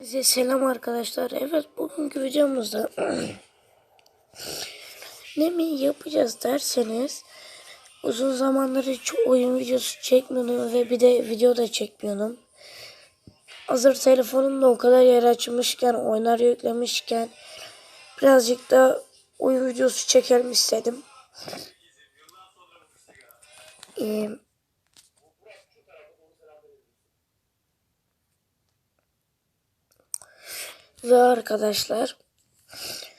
Size selam arkadaşlar. Evet bugünkü videomuzda ne mi yapacağız derseniz uzun zamandır hiç oyun videosu çekmiyordum ve bir de video da çekmiyordum. Hazır telefonumda o kadar yer açmışken oyunlar yüklemişken birazcık da oyun videosu çekelim istedim. Ee, Ve arkadaşlar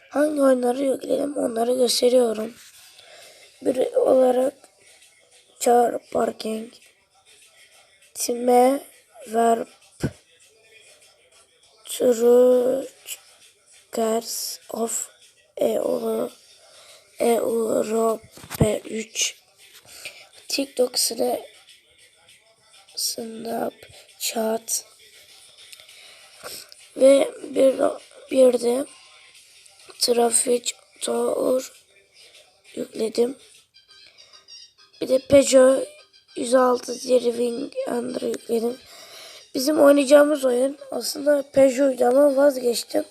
hangi oyunları yükledim onları gösteriyorum. Bir olarak Char Parking Time Verb Truckers of EU Europe 3 TikTok Snap Snapchat ve bir, bir de trafik tour yükledim. Bir de Peugeot 106 Driving Under yükledim. Bizim oynayacağımız oyun aslında Peugeot'ydu ama vazgeçtim.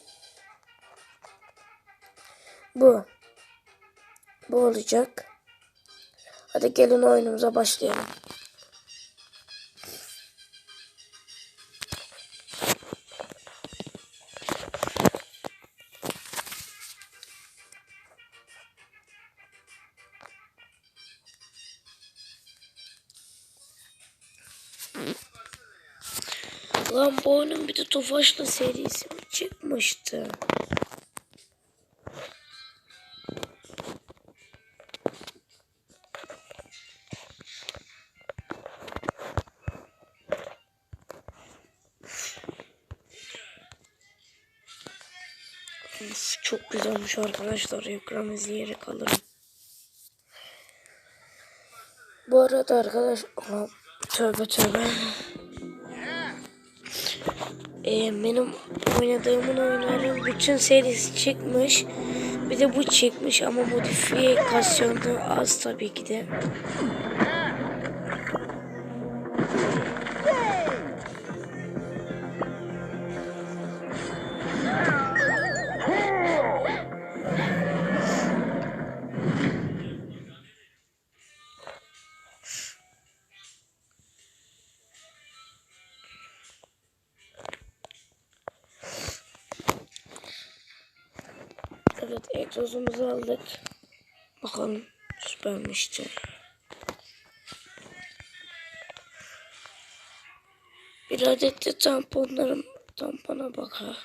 Bu. Bu olacak. Hadi gelin oyunumuza başlayalım. Lan bu oyunun bir de Tofaş'la serisi çıkmıştı? Çok güzelmiş arkadaşlar. Ekran izleyerek alırım. Bu arada arkadaş... Aha, tövbe tövbe. Ee, benim oynadığımın oyunların bütün serisi çıkmış. Bir de bu çıkmış ama modifikasyonu az tabii ki de. Süpermiştir. Bir adet de tamponlarım tampona bakar.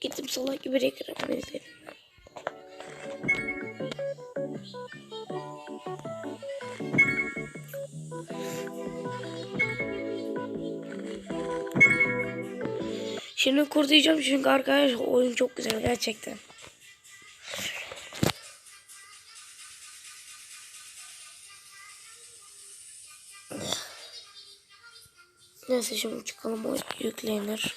Gittim salak gibi reklam izledim. Şimdi kurtulacağım çünkü arkadaşlar oyun çok güzel gerçekten. Neyse şimdi çıkalım o yüklenir.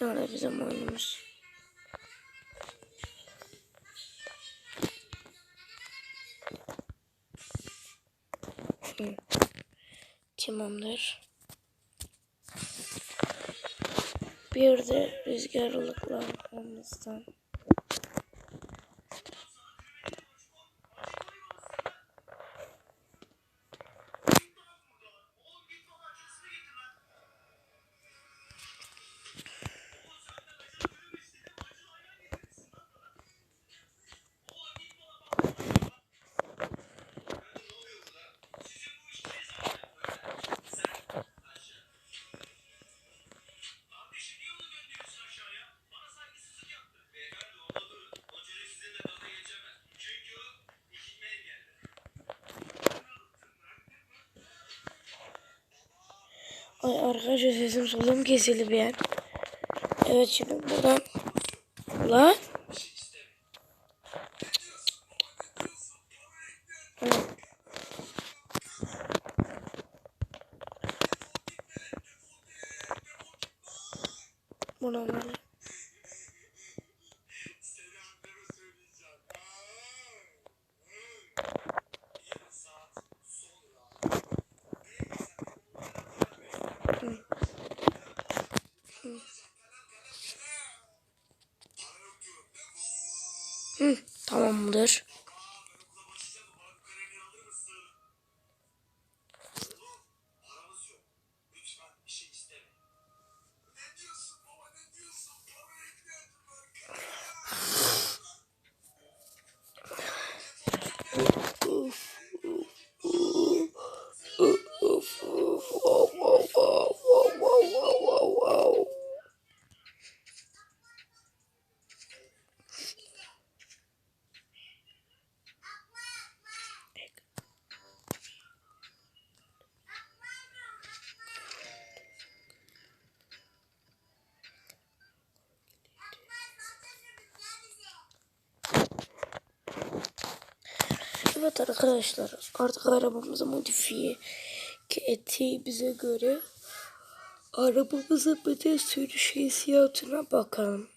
Nerede bizim oyunumuz? Tamamdır. Bir de rüzgarlıklar olmasından. Ay arkadaşlar sesim solum kesildi bir an. Evet şimdi buradan. Lan. Hı, tamamdır. Evet arkadaşlar artık arabamızı modifiye ettiğimize göre arabamızın bir de sürüş hissiyatına bakalım.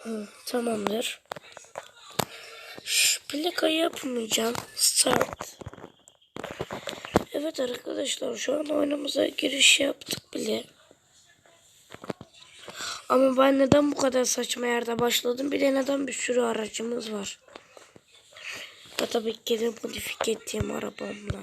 Hı, tamamdır. Şu plakayı yapmayacağım. Start. Evet arkadaşlar şu an oyunumuza giriş yaptık bile. Ama ben neden bu kadar saçma yerde başladım? Bir de neden bir sürü aracımız var? Ve tabii ki de modifiye ettiğim arabamla.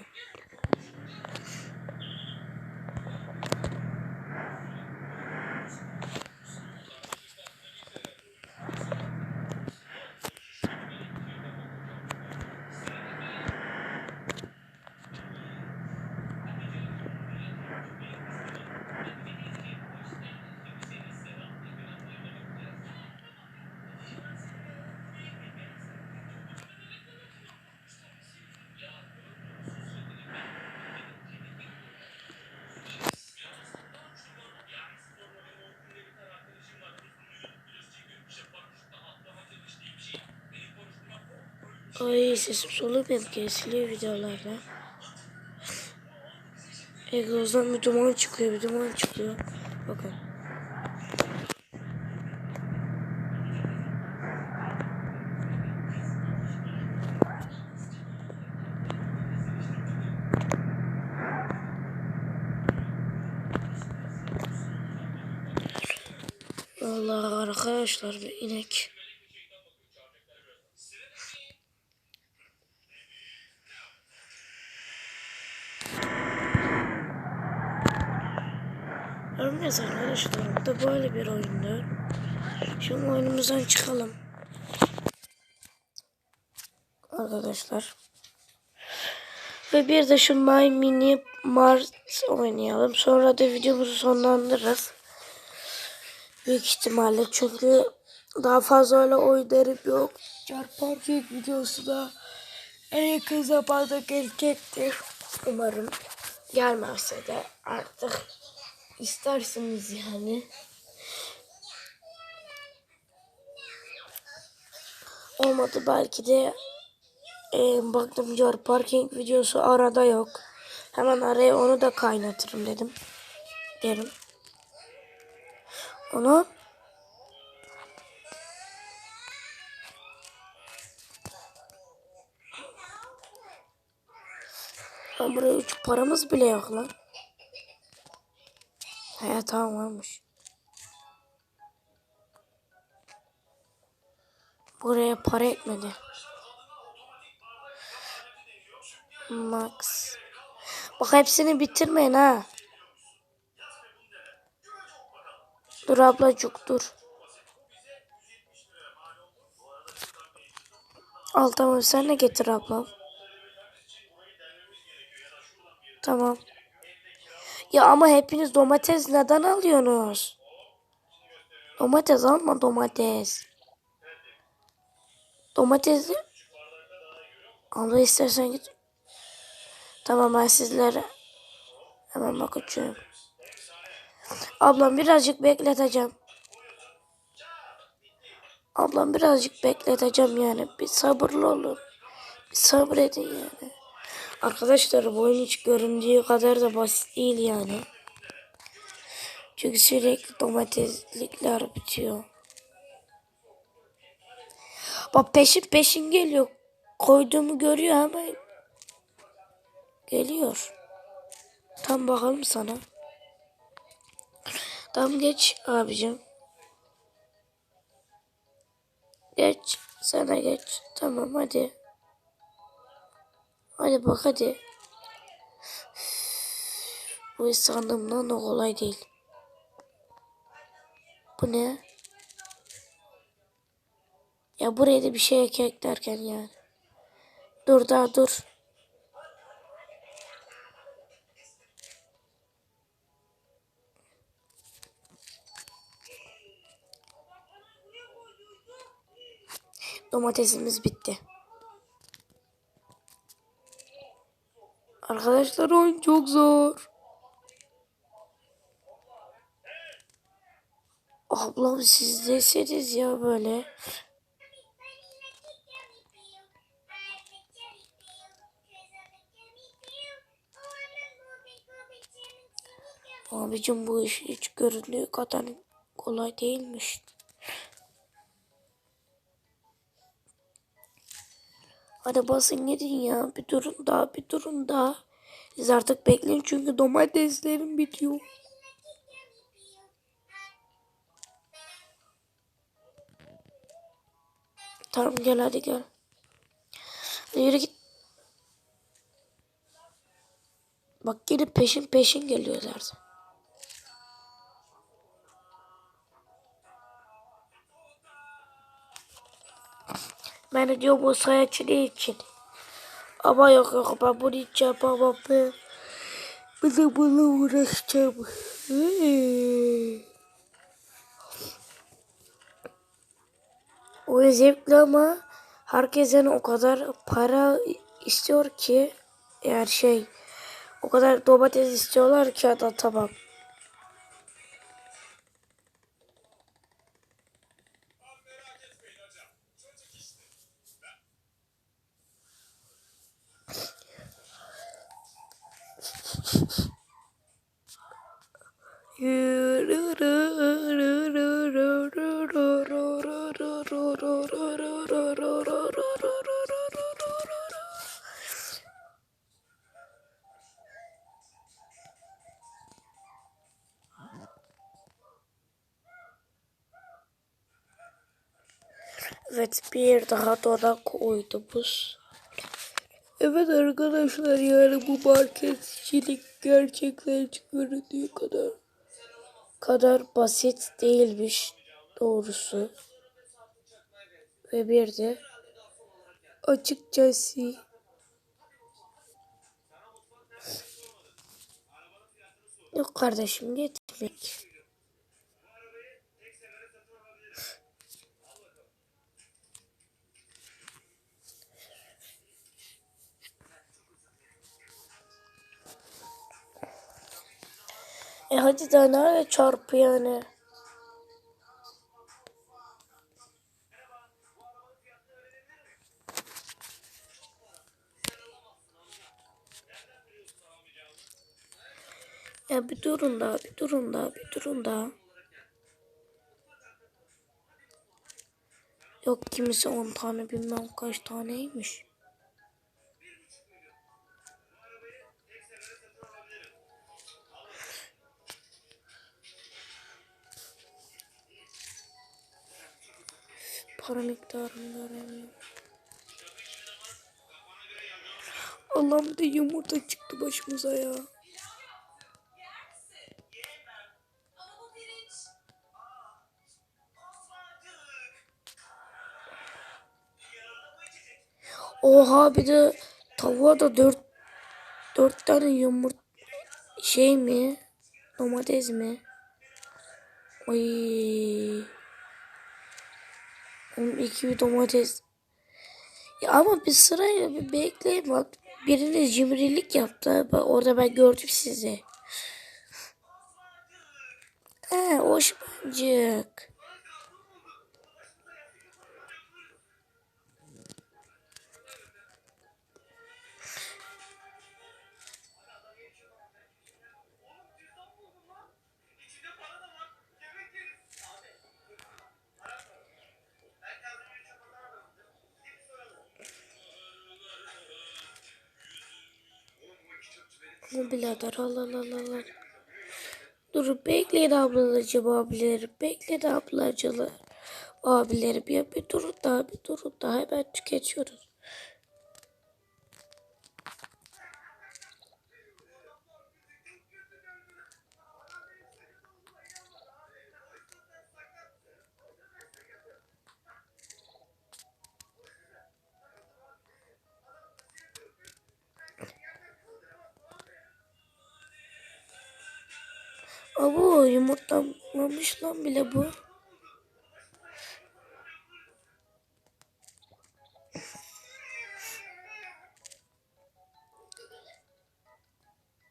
Ay sesim soluğum hep kesiliyor videolarda. Egzozdan bir duman çıkıyor, bir duman çıkıyor. Bakın. Allah arkadaşlar bir inek. Örmez arkadaşlar. Bu da böyle bir oyundu. Şimdi oyunumuzdan çıkalım. Arkadaşlar. Ve bir de şu My Mini Mart oynayalım. Sonra da videomuzu sonlandırırız. Büyük ihtimalle çünkü daha fazla öyle oynarım yok. Çarpan kek videosu da en yakın zamanda gelecektir. Umarım gelmezse de artık isterseniz yani. Olmadı belki de e, baktım diyor parking videosu arada yok. Hemen araya onu da kaynatırım dedim. Derim. Onu Lan buraya üç paramız bile yok lan. He tamam varmış. Buraya para etmedi. Max. Bak hepsini bitirmeyin ha. Dur ablacık dur. Al tamam sen de getir ablam. Tamam. Ya ama hepiniz domates neden alıyorsunuz? Domates alma domates. Domatesi Allah istersen git. Tamam ben sizlere hemen bakacağım. Ablam birazcık bekleteceğim. Ablam birazcık bekleteceğim yani. Bir sabırlı olun. Bir sabredin yani. Arkadaşlar bu oyun hiç göründüğü kadar da basit değil yani. Çünkü sürekli domateslikler bitiyor. Bak peşin peşin geliyor. Koyduğumu görüyor ama geliyor. Tam bakalım sana. Tam geç abicim. Geç. Sana geç. Tamam hadi. Hadi bak hadi. Bu sandığımdan da kolay değil. Bu ne? Ya buraya da bir şey ek eklerken yani. Dur daha dur. Domatesimiz bitti. Arkadaşlar oyun çok zor. Ablam siz deseniz ya böyle. Abicim bu iş hiç göründüğü kadar kolay değilmiş. Hadi basın gidin ya. Bir durun daha, bir durun daha. Siz artık bekleyin çünkü domateslerim bitiyor. Tamam gel hadi gel. Hadi yürü git. Bak geri peşin peşin geliyor zaten. Ben de diyorum o sayaçı ne için? Ama yok yok ben bunu hiç yapamam ben. Bir de bununla uğraşacağım. O zevkli ama herkesten o kadar para istiyor ki yani şey o kadar domates istiyorlar ki adam tamam. Evet bir daha dona koydumuz. Evet arkadaşlar yani bu marketçilik gerçekten hiç göründüğü kadar kadar basit değilmiş doğrusu. Ve bir de açıkçası yok kardeşim getirmek. E hadi daha nerede çarpı yani? Ya bir durun da, bir durun da, bir durun da. Yok kimisi 10 tane bilmem kaç taneymiş. Para miktarını göremiyorum. Allah'ım bir de yumurta çıktı başımıza ya. Oha bir de tavuğa da dört dört tane yumurta şey mi? Domates mi? Ay. Oğlum iki bir domates. Ya ama bir sırayla bir bekleyin bak. Birine cimrilik yaptı. Bak orada ben gördüm sizi. He hoşmancık. Ama birader al al al al. al. Dur bekleyin ablacığım abileri. Bekleyin ablacılar. Abileri bir, bir durun daha bir durun daha hemen tüketiyoruz. Abo yumurtlanmamış lan bile bu.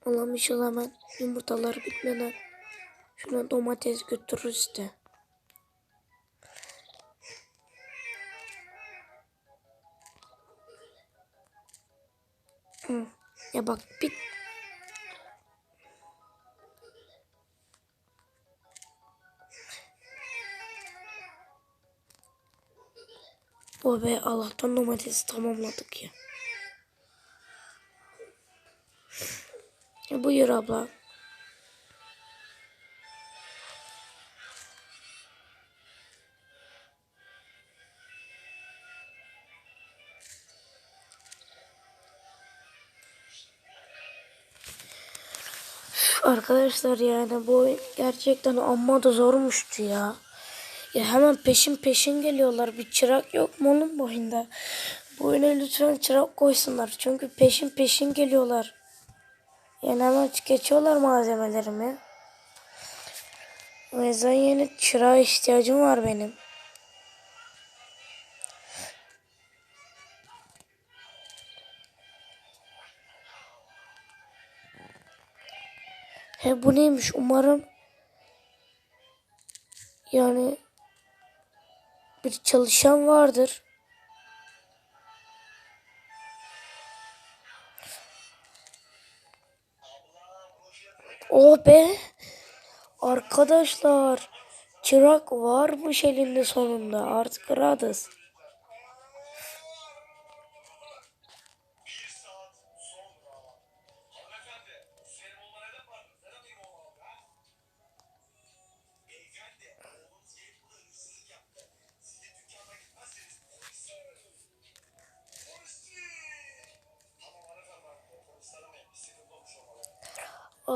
Alamış hemen yumurtalar bitmeden. Şuna domates götürürüz. Hı. Ya bak bit O be Allah'tan domatesi tamamladık ya. buyur abla. Arkadaşlar yani bu gerçekten amma da zormuştu ya. Ya hemen peşin peşin geliyorlar. Bir çırak yok mu oğlum bu oyunda? Bu oyuna lütfen çırak koysunlar. Çünkü peşin peşin geliyorlar. Yani hemen geçiyorlar malzemelerimi. O yüzden yeni çırağa ihtiyacım var benim. He bu neymiş umarım yani bir çalışan vardır. Oh be. Arkadaşlar. Çırak varmış elinde sonunda. Artık rahatız.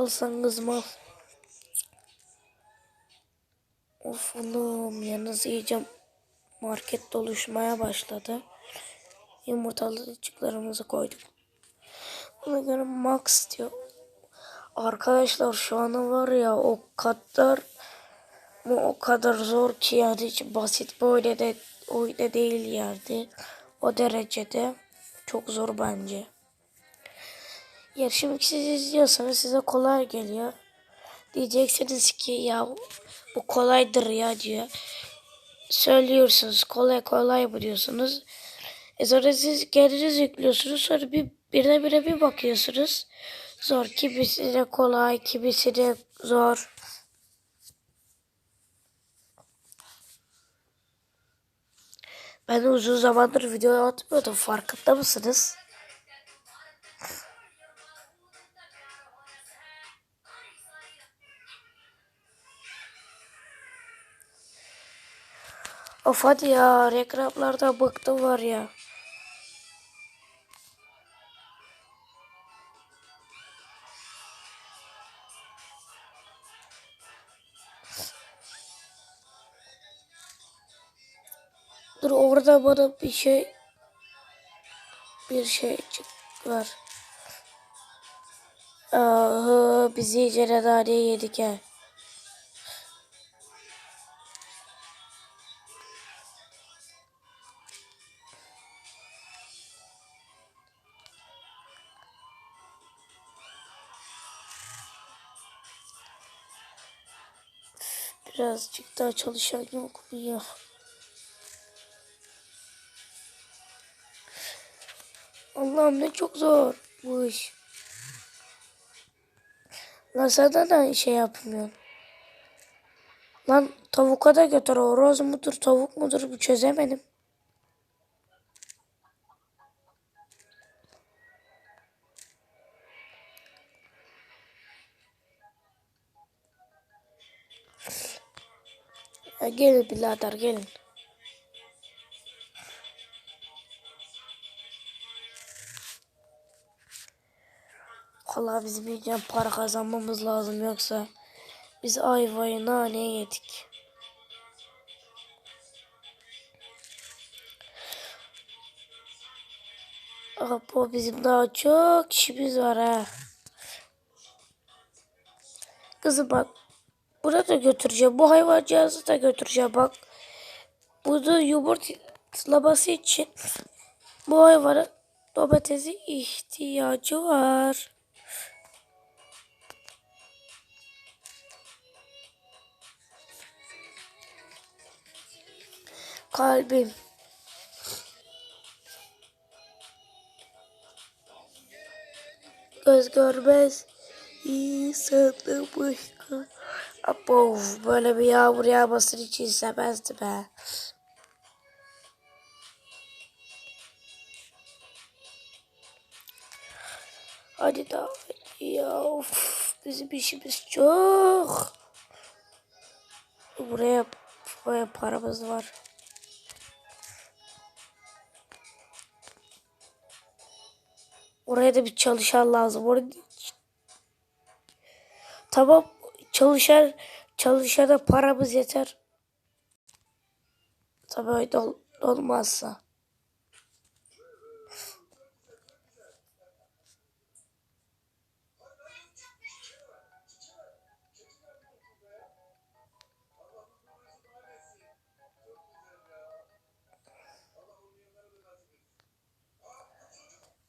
Alsan kızım. Of oğlum yalnız iyice market doluşmaya başladı. Yumurtalıcıklarımızı koyduk. Ona göre max diyor. Arkadaşlar şu an var ya o kadar mı o kadar zor ki yani hiç basit böyle de öyle değil yani. O derecede çok zor bence. Ya şimdi siz izliyorsanız size kolay geliyor. Diyeceksiniz ki ya bu kolaydır ya diyor. Söylüyorsunuz kolay kolay bu diyorsunuz. E sonra siz kendiniz yüklüyorsunuz sonra bir birine bire bir bakıyorsunuz. Zor kimisi de kolay kimisi de zor. Ben uzun zamandır video atmıyordum farkında mısınız? Of hadi ya reklamlarda bıktım var ya. Dur orada bana bir şey bir şey var. Aha, bizi iyice redariye yedik he. Birazcık daha çalışan yok mu ya? Allah'ım ne çok zor bu iş. Sen neden şey yapmıyorsun? Lan tavuka da götür. Horoz mudur tavuk mudur bir çözemedim. Gelin birader gelin. Valla bizim iyice para kazanmamız lazım yoksa biz ayvayı naneye yedik. Apo bizim daha çok işimiz var ha. Kızım bak. Bunu da götüreceğim. Bu hayvancağızı da götüreceğim bak. Bunu yumurtlaması için bu hayvanın domatesi ihtiyacı var. Kalbim. Göz görmez insanı Abo böyle bir yağmur yağmasını hiç istemezdim be. Hadi daha ya of, bizim işimiz çok. Buraya buraya paramız var. Oraya da bir çalışan lazım. Orada Tamam çalışan çalışana paramız yeter. Tabii öyle ol, olmazsa.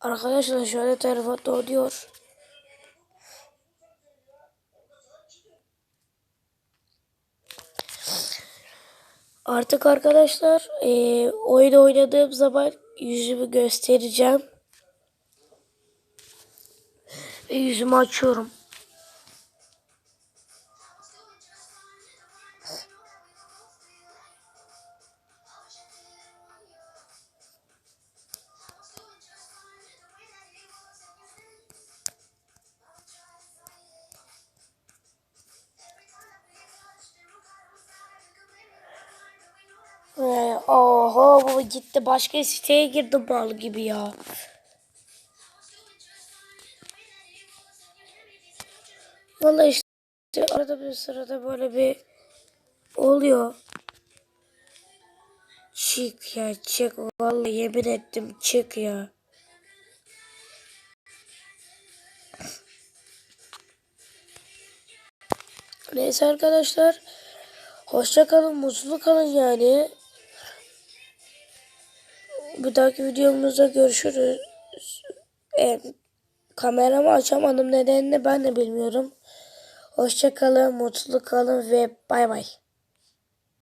Arkadaşlar şöyle telefon diyor. Artık arkadaşlar e, oyun oynadığım zaman yüzümü göstereceğim. Ve yüzümü açıyorum. Oho bu gitti başka siteye girdi mal gibi ya. Vallahi işte arada bir sırada böyle bir oluyor. Çık ya çık vallahi yemin ettim çık ya. Neyse arkadaşlar. Hoşça kalın, mutlu kalın yani. Bir dahaki videomuzda görüşürüz. E, kameramı açamadım nedenini ben de bilmiyorum. Hoşça kalın, mutlu kalın ve bay bay.